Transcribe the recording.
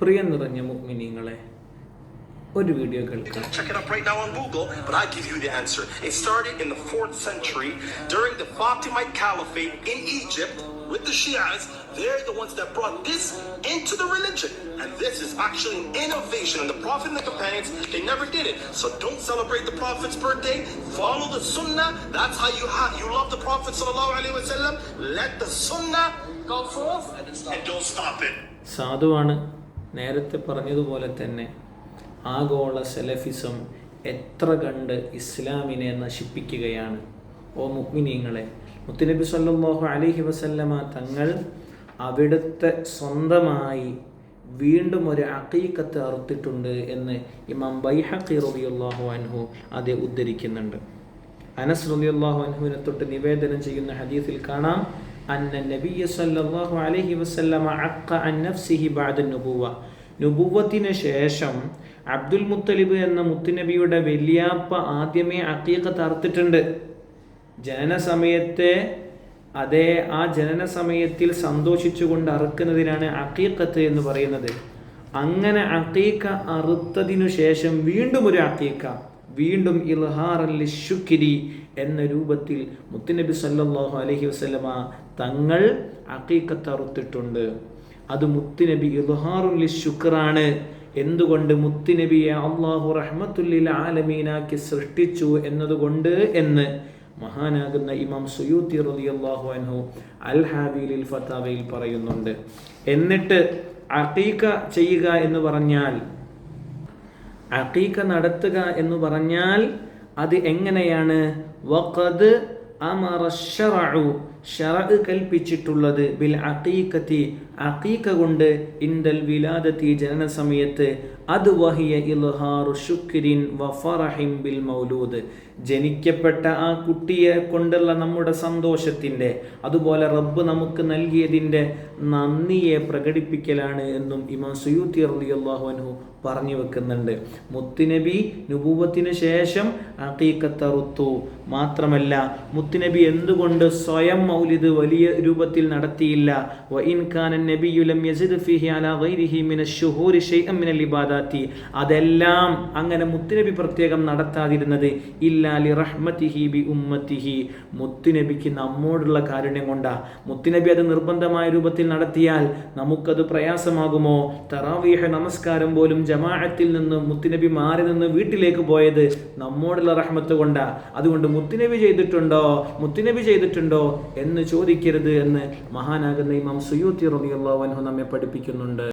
പ്രിയ നിറഞ്ഞ മുഗ്മിനീങ്ങളെ ഒരു വീഡിയോ കേൾക്കാം Check it up right now on Google, but I give you the answer. It started in the 4th century during the Fatimite Caliphate in Egypt with the Shias. They're the ones that brought this into the religion. And this is actually an innovation. And the Prophet and the companions, they never did it. So don't celebrate the Prophet's birthday. Follow the Sunnah. That's how you have you love the Prophet sallallahu alaihi wasallam. Let the Sunnah go forth and don't stop it. സാധുവാണ് നേരത്തെ പറഞ്ഞതുപോലെ തന്നെ ആഗോള Salafism എത്ര കണ്ട് ഇസ്ലാമിനെ നശിപ്പിക്കുകയാണ്. ഓ മുഹ്മിനീങ്ങളെ മുത്തുനബി സല്ലല്ലാഹു അലൈഹി വസല്ലമ തങ്ങൾ അവിടുത്തെ സ്വന്തമായി വീണ്ടും ഒരു അക്കീക്കത്ത് അറുത്തിട്ടുണ്ട് എന്ന് ഇമാം ബൈഹഖി റളിയല്ലാഹു അൻഹു അത് ഉദ്ധരിക്കുന്നുണ്ട്. അനസ് റളിയല്ലാഹു അൻഹുവിനെ തൊട്ട് നിവേദനം ചെയ്യുന്ന ഹദീസിൽ കാണാം. അന്ന നബിയ സല്ലല്ലാഹു അലൈഹി വസല്ലമ അഖ അൻ നഫ്സിഹി ബഅദ നബുവ. നുബുവത്തിന് ശേഷം അബ്ദുൽ മുത്തലിബ് എന്ന മുത്തുനബിയുടെ വലിയാപ്പ ആദ്യമേ അക്കീഖത്ത് തർത്തിട്ടുണ്ട് ജനന സമയത്തെ അതേ ആ ജനന സമയത്തിൽ സന്തോഷിച്ചുകൊണ്ട് അറുക്കുന്നതിനാണ് അക്കീക്കത്ത് എന്ന് പറയുന്നത്. അങ്ങനെ അക്കീക്ക അറുത്തതിനു ശേഷം വീണ്ടും ഒരു അക്കീക്ക വീണ്ടും ഇൽഹാറല്ലി ശുക്കിരി എന്ന രൂപത്തിൽ മുത്തുനബി സല്ലാഹു അലഹി വസല്ലമ തങ്ങൾ അക്കീക്കത്തറുത്തിട്ടുണ്ട് അത് മുത്തുനബി ഇൽഹാറുല്ലി ശുക്രാണ് എന്തുകൊണ്ട് മുത്തുനബിയെ അള്ളാഹു റഹ്മത്തുല്ലിൽ ആലമീനാക്കി സൃഷ്ടിച്ചു എന്നതുകൊണ്ട് എന്ന് മഹാനാകുന്ന ഇമാം സുയൂത്തി റളിയല്ലാഹു അൻഹു അൽ അൽഹാബിലിൽ ഫത്താവയിൽ പറയുന്നുണ്ട്. എന്നിട്ട് അഖീഖ ചെയ്യുക എന്ന് പറഞ്ഞാൽ അഖീക നടത്തുക എന്ന് പറഞ്ഞാൽ അത് എങ്ങനെയാണ്? വഖദ് അമറ ഷറഅ് കൽപ്പിച്ചിട്ടുള്ളത് ബിൽ അക്കീക്കത്തി അക്കീക്ക കൊണ്ട് ഇൻദൽ വിലാദത്തി ജനന സമയത്ത് അത് വഹിയ ഇൽഹാറു ശുക്രിൻ വഫറഹിം ബിൽ മൗലൂദ്. ജനിക്കപ്പെട്ട ആ കുട്ടിയെ കൊണ്ടുള്ള നമ്മുടെ സന്തോഷത്തിന്റെ അതുപോലെ റബ്ബ് നമുക്ക് നൽകിയതിന്റെ നന്ദിയെ പ്രകടിപ്പിക്കലാണ് എന്നും ഇമാം സുയൂത്തി അൻഹു പറഞ്ഞു വെക്കുന്നുണ്ട്. മുത്തുനബി നുപൂവത്തിന് ശേഷം അക്കീക്കത്തറുത്തു മാത്രമല്ല മുത്തുനബി എന്തുകൊണ്ട് സ്വയം മൗലിദ് വലിയ രൂപത്തിൽ നടത്തിയില്ല. വ ഇൻ കാന നബിയു ലം യസിദ് ഫീഹി അലാ ഗൈരിഹി മിന ഷുഹൂരി ഷൈഅൻ മിനൽ ഇബാദാത്തി അതെല്ലാം അങ്ങനെ മുത്തുനബി പ്രത്യേകം നടത്താതിരുന്നത് ഇല്ലാലി റഹ്മത്തിഹി ബി ഉമ്മത്തിഹി. മുത്തുനബിക്ക് നമ്മോടുള്ള കാരുണ്യം കൊണ്ടാ. മുത്തുനബി അത് നിർബന്ധമായ രൂപത്തിൽ നടത്തിയാൽ നമുക്കത് പ്രയാസമാകുമോ? തറാവീഹ നമസ്കാരം പോലും ജമാഅത്തിൽ നിന്ന് മുത്തുനബി മാറി നിന്ന് വീട്ടിലേക്ക് പോയത് നമ്മോടുള്ള റഹ്മത്ത് കൊണ്ടാ. അതുകൊണ്ട് മുത്തുനബി ചെയ്തിട്ടുണ്ടോ? മുത്തുനബി ചെയ്തിട്ടുണ്ടോ? എന്ന് ചോദിക്കരുത് എന്ന് മഹാനാകുന്ന ഇമാം സുയൂത്തി അൻഹു നമ്മെ പഠിപ്പിക്കുന്നുണ്ട്.